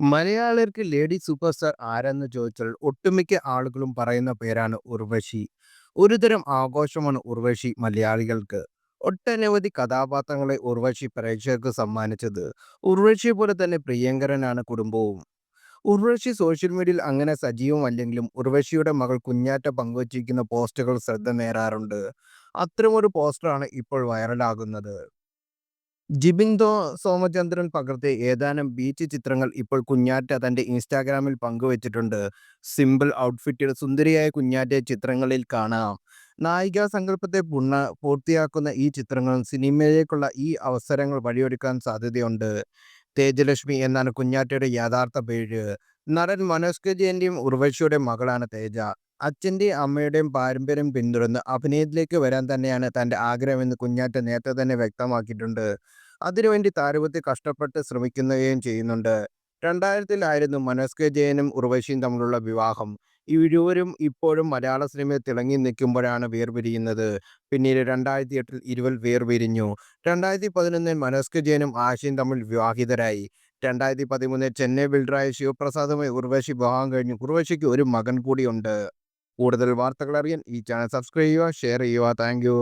മലയാളികൾക്ക് lady super star ആരെന്ന് ചോദിച്ചാൽ ഒട്ടുമിക്ക ആളുകളും പറയുന്ന പേരാണ് ഉർവശി. ഒരുതരം ആഘോഷമാണ് ഉർവശി മലയാളികൾക്ക്. ഒട്ടനവധി കഥാപാത്രങ്ങളെ ഉർവശി പ്രേക്ഷകർക്ക് സമ്മാനിച്ചത്. ഉർവശിയെപ്പോലെ തന്നെ പ്രിയങ്കരനാണ് കുടുംബവും. ഉർവശി സോഷ്യൽ മീഡിയയിൽ അങ്ങനെ സജീവമല്ലെങ്കിലും ഉർവശിയുടെ മകൾ കുഞ്ഞാറ്റ പങ്കുവച്ചിരിക്കുന്ന പോസ്റ്റുകൾ ശ്രദ്ധ നേരാറുണ്ട് അത്തരമൊരു പോസ്റ്ററാണ് ഇപ്പോൾ വൈറലാകുന്നത്. ജിബിൻ സോമചന്ദ്രൻ പകർത്തിയ ഏതാനും ബീച്ച് ചിത്രങ്ങൾ ഇപ്പോൾ കുഞ്ഞാറ്റ തന്റെ ഇൻസ്റ്റാഗ്രാമിൽ പങ്കുവച്ചിട്ടുണ്ട്. സിമ്പിൾ ഔട്ട്ഫിറ്റിൽ സുന്ദരിയായ കുഞ്ഞാറ്റയെ ചിത്രങ്ങളിൽ കാണാം. നായികാ സങ്കല്പത്തെ പുണ്ണ പൂർത്തിയാക്കുന്ന ഈ ചിത്രങ്ങളും സിനിമയിലേക്കുള്ള ഈ അവസരങ്ങൾ വഴിയൊരുക്കാൻ സാധ്യതയുണ്ട്. തേജലക്ഷ്മി എന്നാണ് കുഞ്ഞാറ്റയുടെ യഥാർത്ഥ പേര്. നടൻ മനോജ് കെ ജയന്റെയും ഉർവശിയുടെ മകളാണ് തേജ. അച്ഛന്റെയും അമ്മയുടെയും പാരമ്പര്യം പിന്തുടർന്ന് അഭിനയത്തിലേക്ക് വരാൻ തന്നെയാണ് തന്റെ ആഗ്രഹമെന്ന് കുഞ്ഞാറ്റ നേരത്തെ തന്നെ വ്യക്തമാക്കിയിട്ടുണ്ട്. അതിനുവേണ്ടി താരപത്തി കഷ്ടപ്പെട്ട് ശ്രമിക്കുകയും ചെയ്യുന്നുണ്ട്. രണ്ടായിരത്തിലായിരുന്നു മനോജ് കെ ജയനും ഉർവശിയും തമ്മിലുള്ള വിവാഹം. ഇരുവരും ഇപ്പോഴും മലയാള സിനിമയിൽ തിളങ്ങി നിൽക്കുമ്പോഴാണ് വേർപിരിയുന്നത്. പിന്നീട് രണ്ടായിരത്തി എട്ടിൽ ഇരുവൽ വേർപിരിഞ്ഞു. രണ്ടായിരത്തി പതിനൊന്നിൽ മനോജ് കെ ജയനും ആശയും തമ്മിൽ വിവാഹിതരായി. രണ്ടായിരത്തി പതിമൂന്നിൽ ചെന്നൈ ബിൽഡറായ ശിവപ്രസാദുമായി ഉർവശി വിവാഹം കഴിഞ്ഞു. ഉർവശിക്ക് ഒരു മകൻ കൂടിയുണ്ട്. കൂടുതൽ വാർത്തകൾ അറിയാൻ ഈ ചാനൽ സബ്സ്ക്രൈബ് ചെയ്യുക, ഷെയർ ചെയ്യുക. താങ്ക്.